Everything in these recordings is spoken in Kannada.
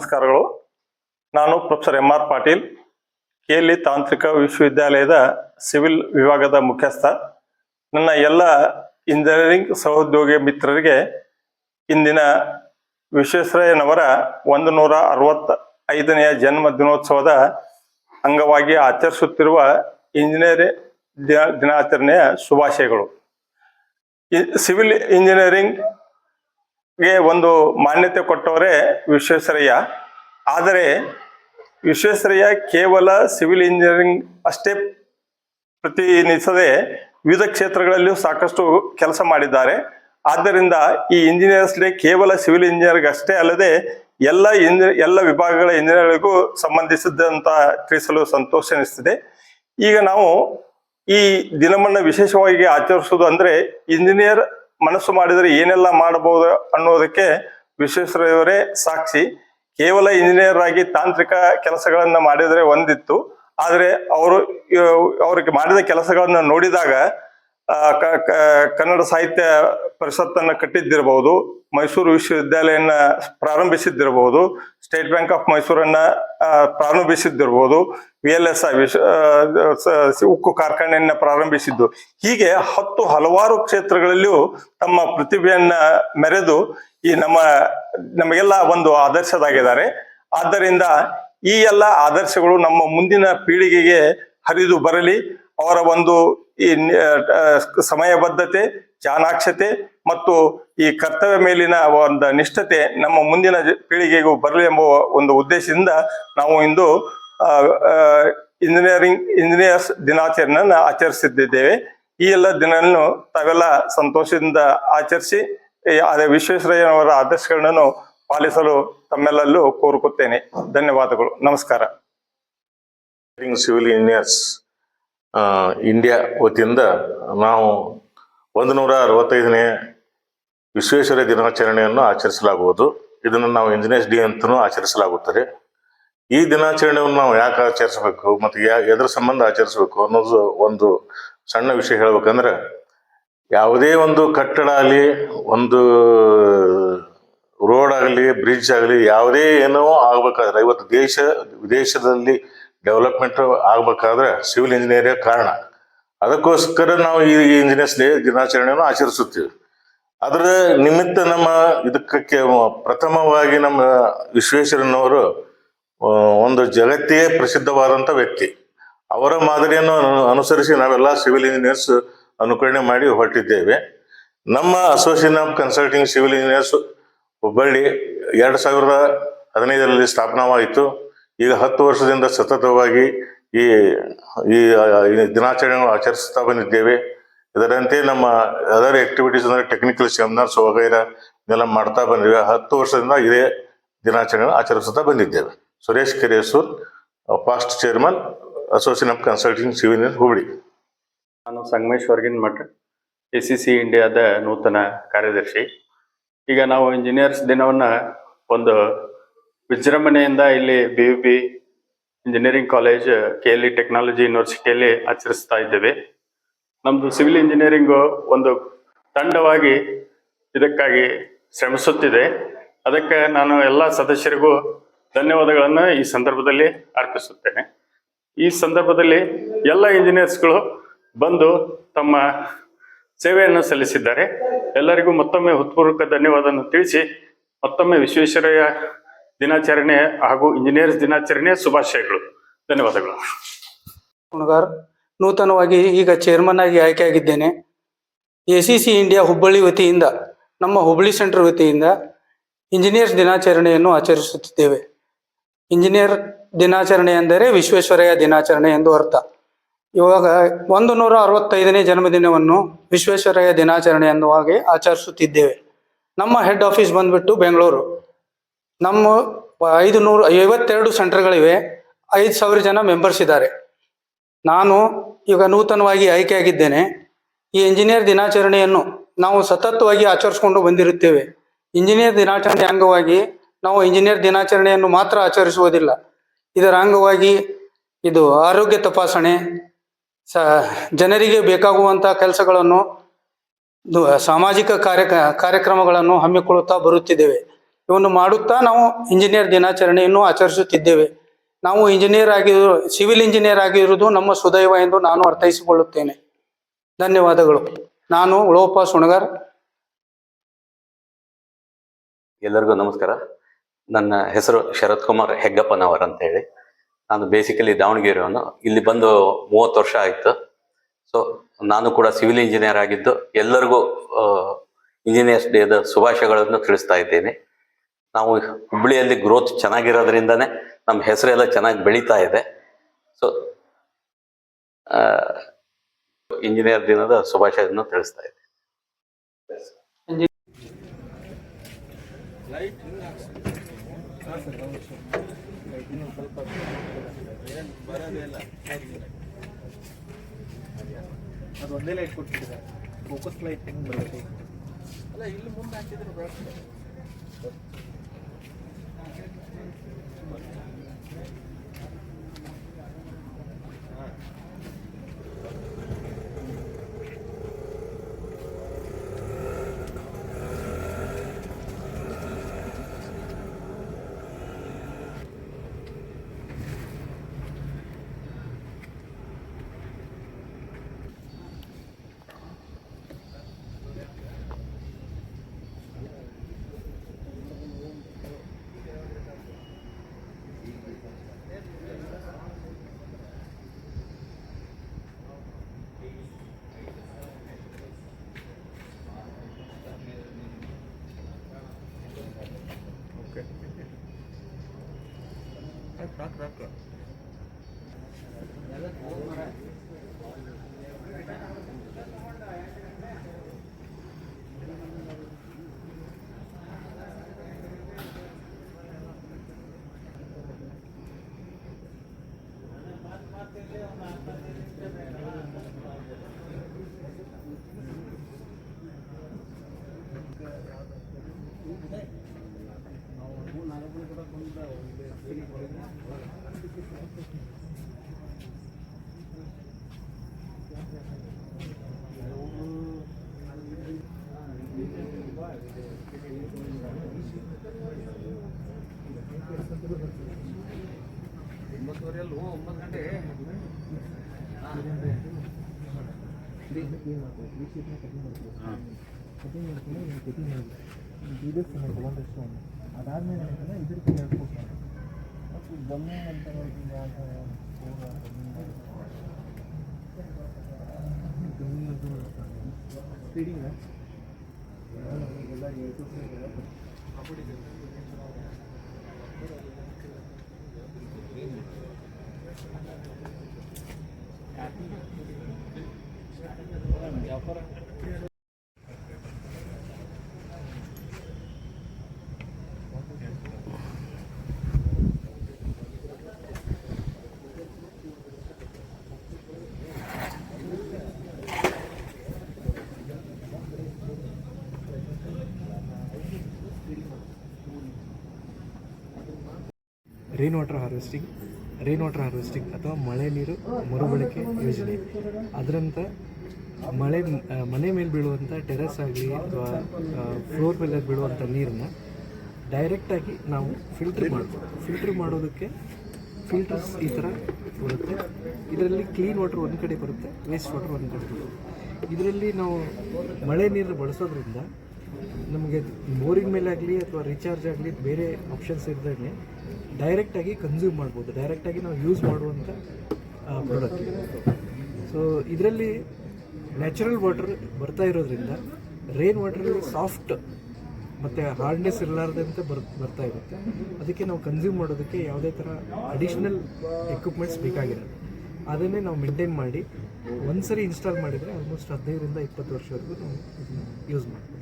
ನಮಸ್ಕಾರಗಳು. ನಾನು ಪ್ರೊಫೆಸರ್ ಎಂ ಆರ್ ಪಾಟೀಲ್ ಕೇಲಿ ತಾಂತ್ರಿಕ ವಿಶ್ವವಿದ್ಯಾಲಯದ ಸಿವಿಲ್ ವಿಭಾಗದ ಮುಖ್ಯಸ್ಥ. ನನ್ನ ಎಲ್ಲ ಇಂಜಿನಿಯರಿಂಗ್ ಸಹೋದ್ಯೋಗಿ ಮಿತ್ರರಿಗೆ ಇಂದಿನ ವಿಶ್ವೇಶ್ವರಯ್ಯನವರ ಒಂದು ನೂರ ಅರವತ್ತ ಐದನೆಯ ಜನ್ಮ ದಿನೋತ್ಸವದ ಅಂಗವಾಗಿ ಆಚರಿಸುತ್ತಿರುವ ಇಂಜಿನಿಯರಿಂಗ್ ದಿನ ದಿನಾಚರಣೆಯ ಶುಭಾಶಯಗಳು. ಸಿವಿಲ್ ಇಂಜಿನಿಯರಿಂಗ್ ಗೆ ಒಂದು ಮಾನ್ಯತೆ ಕೊಟ್ಟವರೇ ವಿಶ್ವೇಶ್ವರಯ್ಯ. ಆದರೆ ವಿಶ್ವೇಶ್ವರಯ್ಯ ಕೇವಲ ಸಿವಿಲ್ ಇಂಜಿನಿಯರಿಂಗ್ ಅಷ್ಟೇ ಪ್ರತಿನಿಧಿಸದೆ ವಿವಿಧ ಕ್ಷೇತ್ರಗಳಲ್ಲಿಯೂ ಸಾಕಷ್ಟು ಕೆಲಸ ಮಾಡಿದ್ದಾರೆ. ಆದ್ದರಿಂದ ಈ ಇಂಜಿನಿಯರ್ಸ್ ಡೇ ಕೇವಲ ಸಿವಿಲ್ ಇಂಜಿನಿಯರ್ಗೆ ಅಷ್ಟೇ ಅಲ್ಲದೆ ಎಲ್ಲ ಇಂಜಿ, ಎಲ್ಲ ವಿಭಾಗಗಳ ಇಂಜಿನಿಯರ್ಗಳಿಗೂ ಸಂಬಂಧಿಸಿದಂತ ತಿಳಿಸಲು ಸಂತೋಷ ಅನಿಸ್ತಿದೆ ಈಗ ನಾವು ಈ ದಿನವನ್ನು ವಿಶೇಷವಾಗಿ ಆಚರಿಸುವುದು ಅಂದರೆ ಇಂಜಿನಿಯರ್ ಮನಸ್ಸು ಮಾಡಿದರೆ ಏನೆಲ್ಲ ಮಾಡಬಹುದು ಅನ್ನೋದಕ್ಕೆ ವಿಶ್ವೇಶ್ವರಯ್ಯವರೇ ಸಾಕ್ಷಿ. ಕೇವಲ ಇಂಜಿನಿಯರ್ ಆಗಿ ತಾಂತ್ರಿಕ ಕೆಲಸಗಳನ್ನ ಮಾಡಿದರೆ ಒಂದಿತ್ತು. ಆದರೆ ಅವರು ಅವ್ರಿಗೆ ಮಾಡಿದ ಕೆಲಸಗಳನ್ನ ನೋಡಿದಾಗ ಕನ್ನಡ ಸಾಹಿತ್ಯ ಪರಿಷತ್ತನ್ನ ಕಟ್ಟಿದ್ದಿರಬಹುದು. ಮೈಸೂರು ವಿಶ್ವವಿದ್ಯಾಲಯನ ಪ್ರಾರಂಭಿಸಿದ್ದಿರಬಹುದು ಸ್ಟೇಟ್ ಬ್ಯಾಂಕ್ ಆಫ್ ಮೈಸೂರನ್ನ ಪ್ರಾರಂಭಿಸಿದ್ದಿರಬಹುದು ವಿ ಎಲ್ ಎಸ್ ಐ ಉಕ್ಕು ಕಾರ್ಖಾನೆಯನ್ನ ಪ್ರಾರಂಭಿಸಿದ್ದು. ಹೀಗೆ ಹತ್ತು ಹಲವಾರು ಕ್ಷೇತ್ರಗಳಲ್ಲಿಯೂ ತಮ್ಮ ಪ್ರತಿಭೆಯನ್ನ ಮೆರೆದು ಈ ನಮ್ಮ, ನಮಗೆಲ್ಲ ಒಂದು ಆದರ್ಶದಾಗಿದ್ದಾರೆ. ಆದ್ದರಿಂದ ಈ ಎಲ್ಲ ಆದರ್ಶಗಳು ನಮ್ಮ ಮುಂದಿನ ಪೀಳಿಗೆಗೆ ಹರಿದು ಬರಲಿ. ಅವರ ಒಂದು ಈ ಸಮಯಬದ್ಧತೆ ಚಾಣಾಕ್ಷತೆ ಮತ್ತು ಈ ಕರ್ತವ್ಯ ಮೇಲಿನ ಒಂದು ನಿಷ್ಠತೆ ನಮ್ಮ ಮುಂದಿನ ಪೀಳಿಗೆಗೂ ಬರಲಿ ಎಂಬ ಒಂದು ಉದ್ದೇಶದಿಂದ ನಾವು ಇಂದು ಇಂಜಿನಿಯರಿಂಗ್ ಇಂಜಿನಿಯರ್ಸ್ ದಿನಾಚರಣೆಯನ್ನು ಆಚರಿಸಿದ್ದೇವೆ. ಈ ಎಲ್ಲ ದಿನವನ್ನು ತಾವೆಲ್ಲ ಸಂತೋಷದಿಂದ ಆಚರಿಸಿ ಅದೇ ವಿಶ್ವೇಶ್ವರಯ್ಯನವರ ಆದರ್ಶಗಳನ್ನು ಪಾಲಿಸಲು ತಮ್ಮೆಲ್ಲಲ್ಲೂ ಕೋರುಕುತ್ತೇನೆ ಧನ್ಯವಾದಗಳು. ನಮಸ್ಕಾರ. ಸಿವಿಲ್ ಇಂಜಿನಿಯರ್ಸ್ ಇಂಡಿಯಾ ವತಿಯಿಂದ ನಾವು ಒಂದು ನೂರ ಅರವತ್ತೈದನೇ ವಿಶ್ವೇಶ್ವರ ದಿನಾಚರಣೆಯನ್ನು ಆಚರಿಸಲಾಗುವುದು. ಇದನ್ನು ನಾವು ಇಂಜಿನಿಯರ್ಸ್ ಡೇ ಅಂತಲೂ ಆಚರಿಸಲಾಗುತ್ತದೆ. ಈ ದಿನಾಚರಣೆಯನ್ನು ನಾವು ಯಾಕೆ ಆಚರಿಸಬೇಕು ಮತ್ತು ಯಾ, ಎದರ ಸಂಬಂಧ ಆಚರಿಸಬೇಕು ಅನ್ನೋದು ಒಂದು ಸಣ್ಣ ವಿಷಯ ಹೇಳ್ಬೇಕಂದ್ರೆ, ಯಾವುದೇ ಒಂದು ಕಟ್ಟಡ ಆಗಲಿ, ಒಂದು ರೋಡ್ ಆಗಲಿ, ಬ್ರಿಡ್ಜ್ ಆಗಲಿ, ಯಾವುದೇ ಏನೋ ಆಗ್ಬೇಕಾದ್ರೆ, ಇವತ್ತು ದೇಶ, ವಿದೇಶದಲ್ಲಿ ಡೆವಲಪ್ಮೆಂಟ್ ಆಗ್ಬೇಕಾದ್ರೆ ಸಿವಿಲ್ ಇಂಜಿನಿಯರೇ ಕಾರಣ. ಅದಕ್ಕೋಸ್ಕರ ನಾವು ಈ ಇಂಜಿನಿಯರ್ಸ್ ಡೇ ದಿನಾಚರಣೆಯನ್ನು ಆಚರಿಸುತ್ತೀವಿ. ಅದರ ನಿಮಿತ್ತ ನಮ್ಮ ಇದಕ್ಕೆ ಪ್ರಥಮವಾಗಿ ನಮ್ಮ ವಿಶ್ವೇಶ್ವರನವರು ಒಂದು ಜಗತ್ತಿಗೆ ಪ್ರಸಿದ್ಧವಾದಂಥ ವ್ಯಕ್ತಿ. ಅವರ ಮಾದರಿಯನ್ನು ಅನು- ಅನುಸರಿಸಿ ನಾವೆಲ್ಲ ಸಿವಿಲ್ ಇಂಜಿನಿಯರ್ಸ್ ಅನುಕರಣೆ ಮಾಡಿ ಹೊರಟಿದ್ದೇವೆ. ನಮ್ಮ association of consulting civil engineers Hubballi ಎರಡು ಸಾವಿರದ ಹದಿನೈದರಲ್ಲಿ ಸ್ಥಾಪನವಾಯಿತು. ಈಗ ಹತ್ತು ವರ್ಷದಿಂದ ಸತತವಾಗಿ ಈ ಈ ಈ ದಿನಾಚರಣೆಯನ್ನು ಆಚರಿಸ್ತಾ ಬಂದಿದ್ದೇವೆ. ಇದರಂತೆ ನಮ್ಮ ಅದರ್ ಆಕ್ಟಿವಿಟೀಸ್ ಅಂದ್ರೆ ಟೆಕ್ನಿಕಲ್ ಸೆಮಿನಾರ್ಸ್ ವಗೈರ ಇದೆಲ್ಲ ಮಾಡ್ತಾ ಬಂದಿವೆ. ಹತ್ತು ವರ್ಷದಿಂದ ಇದೇ ದಿನಾಚರಣೆ ಆಚರಿಸುತ್ತಾ ಬಂದಿದ್ದೇವೆ. Suresh Kerasur past chairman association of consulting civil Hubli. ನಾನು ಸಂಗಮೇಶ್ವರ್ಗಿನ್ ಮಠ ಎ ಸಿ ಸಿ ಇಂಡಿಯಾದ ನೂತನ ಕಾರ್ಯದರ್ಶಿ. ಈಗ ನಾವು ಇಂಜಿನಿಯರ್ಸ್ ದಿನವನ್ನ ಒಂದು ವಿಜೃಂಭಣೆಯಿಂದ ಇಲ್ಲಿ B U P engineering college K L E technology ಯೂನಿವರ್ಸಿಟಿಯಲ್ಲಿ ಆಚರಿಸ್ತಾ ಇದ್ದೇವೆ. ನಮ್ಮದು ಸಿವಿಲ್ ಇಂಜಿನಿಯರಿಂಗು ಒಂದು ತಂಡವಾಗಿ ಇದಕ್ಕಾಗಿ ಶ್ರಮಿಸುತ್ತಿದೆ. ಅದಕ್ಕೆ ನಾನು ಎಲ್ಲ ಸದಸ್ಯರಿಗೂ ಧನ್ಯವಾದಗಳನ್ನು ಈ ಸಂದರ್ಭದಲ್ಲಿ ಅರ್ಪಿಸುತ್ತೇನೆ. ಈ ಸಂದರ್ಭದಲ್ಲಿ ಎಲ್ಲ ಇಂಜಿನಿಯರ್ಸ್ಗಳು ಬಂದು ತಮ್ಮ ಸೇವೆಯನ್ನು ಸಲ್ಲಿಸಿದ್ದಾರೆ. ಎಲ್ಲರಿಗೂ ಮತ್ತೊಮ್ಮೆ ಹೃತ್ಪೂರ್ವಕ ಧನ್ಯವಾದವನ್ನು ತಿಳಿಸಿ, ಮತ್ತೊಮ್ಮೆ ವಿಶ್ವೇಶ್ವರಯ್ಯ ದಿನಾಚರಣೆ ಹಾಗೂ ಇಂಜಿನಿಯರ್ಸ್ ದಿನಾಚರಣೆ ಶುಭಾಶಯಗಳು. ಧನ್ಯವಾದಗಳು. ನೂತನವಾಗಿ ಈಗ ಚೇರ್ಮನ್ ಆಗಿ ಆಯ್ಕೆಯಾಗಿದ್ದೇನೆ. A C C India Hubballi ವತಿಯಿಂದ, ನಮ್ಮ ಹುಬ್ಬಳ್ಳಿ ಸೆಂಟರ್ ವತಿಯಿಂದ ಇಂಜಿನಿಯರ್ಸ್ ದಿನಾಚರಣೆಯನ್ನು ಆಚರಿಸುತ್ತಿದ್ದೇವೆ. ಇಂಜಿನಿಯರ್ ದಿನಾಚರಣೆ ಎಂದರೆ ವಿಶ್ವೇಶ್ವರಯ್ಯ ದಿನಾಚರಣೆ ಎಂದು ಅರ್ಥ. ಇವಾಗ ಒಂದು ನೂರ ಅರವತ್ತೈದನೇ ಜನ್ಮದಿನವನ್ನು ವಿಶ್ವೇಶ್ವರಯ್ಯ ದಿನಾಚರಣೆ ಹಾಗೆ ಆಚರಿಸುತ್ತಿದ್ದೇವೆ. ನಮ್ಮ ಹೆಡ್ ಆಫೀಸ್ ಬಂದ್ಬಿಟ್ಟು ಬೆಂಗಳೂರು. ನಮ್ಮ ಐದು ನೂರು, ಐವತ್ತೆರಡು ಸೆಂಟರ್ಗಳಿವೆ ಐದು ಸಾವಿರ ಜನ ಮೆಂಬರ್ಸ್ ಇದ್ದಾರೆ. ನಾನು ಈಗ ನೂತನವಾಗಿ ಆಯ್ಕೆಯಾಗಿದ್ದೇನೆ. ಈ ಇಂಜಿನಿಯರ್ ದಿನಾಚರಣೆಯನ್ನು ನಾವು ಸತತವಾಗಿ ಆಚರಿಸಿಕೊಂಡು ಬಂದಿರುತ್ತೇವೆ. ಇಂಜಿನಿಯರ್ ದಿನಾಚರಣೆ ಅಂಗವಾಗಿ ನಾವು ಇಂಜಿನಿಯರ್ ದಿನಾಚರಣೆಯನ್ನು ಮಾತ್ರ ಆಚರಿಸುವುದಿಲ್ಲ. ಇದರ ಅಂಗವಾಗಿ ಇದು ಆರೋಗ್ಯ ತಪಾಸಣೆ, ಸ, ಜನರಿಗೆ ಬೇಕಾಗುವಂಥ ಕೆಲಸಗಳನ್ನು ಸಾಮಾಜಿಕ ಕಾರ್ಯ, ಕಾರ್ಯಕ್ರಮಗಳನ್ನು ಹಮ್ಮಿಕೊಳ್ಳುತ್ತಾ ಬರುತ್ತಿದ್ದೇವೆ. ಇವನ್ನು ಮಾಡುತ್ತಾ ನಾವು ಇಂಜಿನಿಯರ್ ದಿನಾಚರಣೆಯನ್ನು ಆಚರಿಸುತ್ತಿದ್ದೇವೆ. ನಾವು ಇಂಜಿನಿಯರ್ ಆಗಿರೋ ಸಿವಿಲ್ ಇಂಜಿನಿಯರ್ ಆಗಿರುವುದು ನಮ್ಮ ಸುದೈವ ಎಂದು ನಾನು ಅರ್ಥೈಸಿಕೊಳ್ಳುತ್ತೇನೆ. ಧನ್ಯವಾದಗಳು. ನಾನು ಉಳೋಪ ಸುಣಗಾರ್. ಎಲ್ಲರಿಗೂ ನಮಸ್ಕಾರ. ನನ್ನ ಹೆಸರು ಶರತ್ ಕುಮಾರ್ ಹೆಗ್ಗಪ್ಪನವರ್ ಅಂತ ಹೇಳಿ ನಾನು ಬೇಸಿಕಲಿ ದಾವಣಗೆರೆಯವನು. ಇಲ್ಲಿ ಬಂದು ಮೂವತ್ತು ವರ್ಷ ಆಯಿತು. ಸೊ ನಾನು ಕೂಡ ಸಿವಿಲ್ ಇಂಜಿನಿಯರ್ ಆಗಿದ್ದು ಎಲ್ಲರಿಗೂ ಇಂಜಿನಿಯರ್ಸ್ ಡೇದ ಶುಭಾಶಯಗಳನ್ನು ತಿಳಿಸ್ತಾ ಇದ್ದೇನೆ. ನಾವು ಹುಬ್ಬಳ್ಳಿಯಲ್ಲಿ ಗ್ರೋತ್ ಚೆನ್ನಾಗಿರೋದ್ರಿಂದನೇ ನಮ್ಮ ಹೆಸರೆಲ್ಲ ಚೆನ್ನಾಗಿ ಬೆಳೀತಾ ಇದೆ. ಸೊ ಇಂಜಿನಿಯರ್ ದಿನದ ಶುಭಾಶಯವನ್ನು ತಿಳಿಸ್ತಾ ಇದೆ ಅದು ಒಂದೇ ಲೈಟ್ ಕೊಟ್ಟಿದ್ದಾರೆ. ಫೋಕಸ್ ಲೈಟ್ ಹೆಂಗ್ ಬರುತ್ತೆ? ಅಲ್ಲ ಇಲ್ಲಿ ಮುಂದೆ ಹಾಕಿದ್ರೆ Rock, rock, rock. ಅದಾದ್ಮೇಲೆ ಇದಕ್ಕೆ ಹೇಳ್ಕೊಡ್ತಾರೆ ಮತ್ತು ಜಮ್ಮು ಅಂತ ಸ್ಪೀಡಿಂಗ್ ಎಲ್ಲ rain water harvesting rain water harvesting ಅಥವಾ ಮಳೆ ನೀರು ಮರುಬಳಕೆ ಯೋಜನೆ. ಅದರಂತ ಮಳೆ ಮನೆ ಮೇಲೆ ಬೀಳುವಂಥ ಟೆರೆಸ್ ಆಗಲಿ ಅಥವಾ ಫ್ಲೋರ್ ಮೇಲೆ ಬೀಳುವಂಥ ನೀರನ್ನು ಡೈರೆಕ್ಟಾಗಿ ನಾವು ಫಿಲ್ಟರ್ ಮಾಡ್ಬೋದು. ಫಿಲ್ಟರ್ ಮಾಡೋದಕ್ಕೆ ಫಿಲ್ಟರ್ಸ್ ಈ ಥರ ಬರುತ್ತೆ. ಇದರಲ್ಲಿ ಕ್ಲೀನ್ ವಾಟರ್ ಒಂದು ಕಡೆ ಬರುತ್ತೆ ವೇಸ್ಟ್ ವಾಟರ್ ಒಂದು ಕಡೆ ಬರುತ್ತೆ. ಇದರಲ್ಲಿ ನಾವು ಮಳೆ ನೀರು ಬಳಸೋದ್ರಿಂದ ನಮಗೆ ಬೋರಿಂಗ್ ಮೇಲೆ ಆಗಲಿ ಅಥವಾ ರೀಚಾರ್ಜ್ ಆಗಲಿ ಬೇರೆ ಆಪ್ಷನ್ಸ್ ಇದ್ದಂಗೆ ಡೈರೆಕ್ಟಾಗಿ ಕನ್ಸ್ಯೂಮ್ ಮಾಡ್ಬೋದು. ಡೈರೆಕ್ಟಾಗಿ ನಾವು ಯೂಸ್ ಮಾಡುವಂಥ ಪ್ರಾಡಕ್ಟ್ ಸೊ ಇದರಲ್ಲಿ ನ್ಯಾಚುರಲ್ ವಾಟರ್ ಬರ್ತಾ ಇರೋದ್ರಿಂದ ರೈನ್ ವಾಟರ್ ಸಾಫ್ಟ್ ಮತ್ತು ಹಾರ್ಡ್ನೆಸ್ ಇರಲಾರ್ದಂತೆ ಬರ್, ಬರ್ತಾ ಇರುತ್ತೆ. ಅದಕ್ಕೆ ನಾವು ಕನ್ಸ್ಯೂಮ್ ಮಾಡೋದಕ್ಕೆ ಯಾವುದೇ ಥರ ಅಡಿಷ್ನಲ್ ಎಕ್ವಿಪ್ಮೆಂಟ್ಸ್ ಬೇಕಾಗಿರೋದು ಅದನ್ನೇ ನಾವು ಮೇಂಟೈನ್ ಮಾಡಿ, ಒಂದ್ಸರಿ ಇನ್ಸ್ಟಾಲ್ ಮಾಡಿದರೆ ಆಲ್ಮೋಸ್ಟ್ ಹದಿನೈದರಿಂದ ಇಪ್ಪತ್ತು ವರ್ಷವರೆಗೂ ನಾವು ಯೂಸ್ ಮಾಡ್ತೀವಿ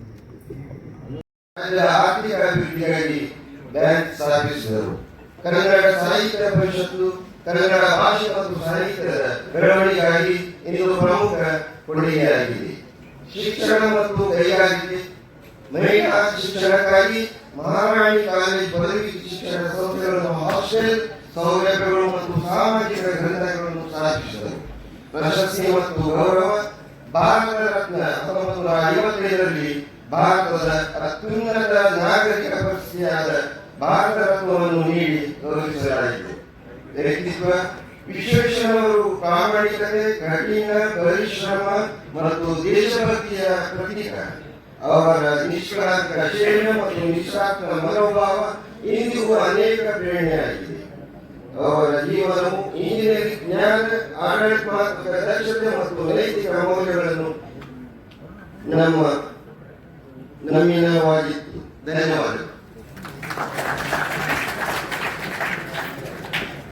ಕನ್ನಡ ಸಾಹಿತ್ಯ ಪರಿಷತ್ತು ಕನ್ನಡ ಭಾಷೆ ಮತ್ತು ಸಾಹಿತ್ಯದ ಬೆಳವಣಿಗೆಗಾಗಿ ಇದು ಪ್ರಮುಖ ಕೊಡುಗೆಯಾಗಿದೆ. ಶಿಕ್ಷಣ ಮತ್ತು ಕೈಗಾರಿಕೆ, ಮಹಿಳಾ ಶಿಕ್ಷಣಕ್ಕಾಗಿ ಮಹಾರಾಣಿ ಕಾಲೇಜ್ ಪದವಿ ಶಿಕ್ಷಣ ಸಂಸ್ಥೆಗಳನ್ನು ಹಾಸ್ಟೆಲ್ ಸೌಲಭ್ಯಗಳು ಮತ್ತು ಸಾಮಾಜಿಕ ಗ್ರಂಥಗಳನ್ನು ಸ್ಥಾಪಿಸಿದರು. ಪ್ರಶಸ್ತಿ ಮತ್ತು ಗೌರವ ಭಾರತ ರತ್ನ ಹತ್ತೊಂಬತ್ತು ನೂರ ಐವತ್ತೈದರಲ್ಲಿ ಭಾರತದ ಅತ್ಯುನ್ನತ ನಾಗರಿಕ ಪ್ರಶಸ್ತಿಯಾದ ಭಾರತ ರತ್ನವನ್ನು ನೀಡಿ ಗೌರವಿಸಲಾಯಿತು. ವ್ಯಕ್ತಿತ್ವ ವಿಶ್ವೇಶ್ವರವರು ಪ್ರಾಮಾಣಿಕತೆ, ಕಠಿಣ, ಪರಿಶ್ರಮ ಮತ್ತು ದೇಶಭಕ್ತಿಯ ಪ್ರತೀಕ. ಅವರ ನಿಷ್ಕಳಂಕ ಸೇವೆ ಮತ್ತು ನಿಸ್ವಾರ್ಥ ಮನೋಭಾವ ಇಂದಿಗೂ ಅನೇಕ ಪ್ರೇರಣೆಯಾಗಿದೆ. ಅವರ ಜೀವನವು ಇಂಜಿನಿಯರಿಂಗ್ ಜ್ಞಾನ, ಆಡಳಿತಾತ್ಮಕ ದಕ್ಷತೆ ಮತ್ತು ನೈತಿಕ ಮೌಲ್ಯಗಳನ್ನು ನಮ್ಮ ನಮ್ಮಿನವಾಗಿತ್ತು ಧನ್ಯವಾದಗಳು.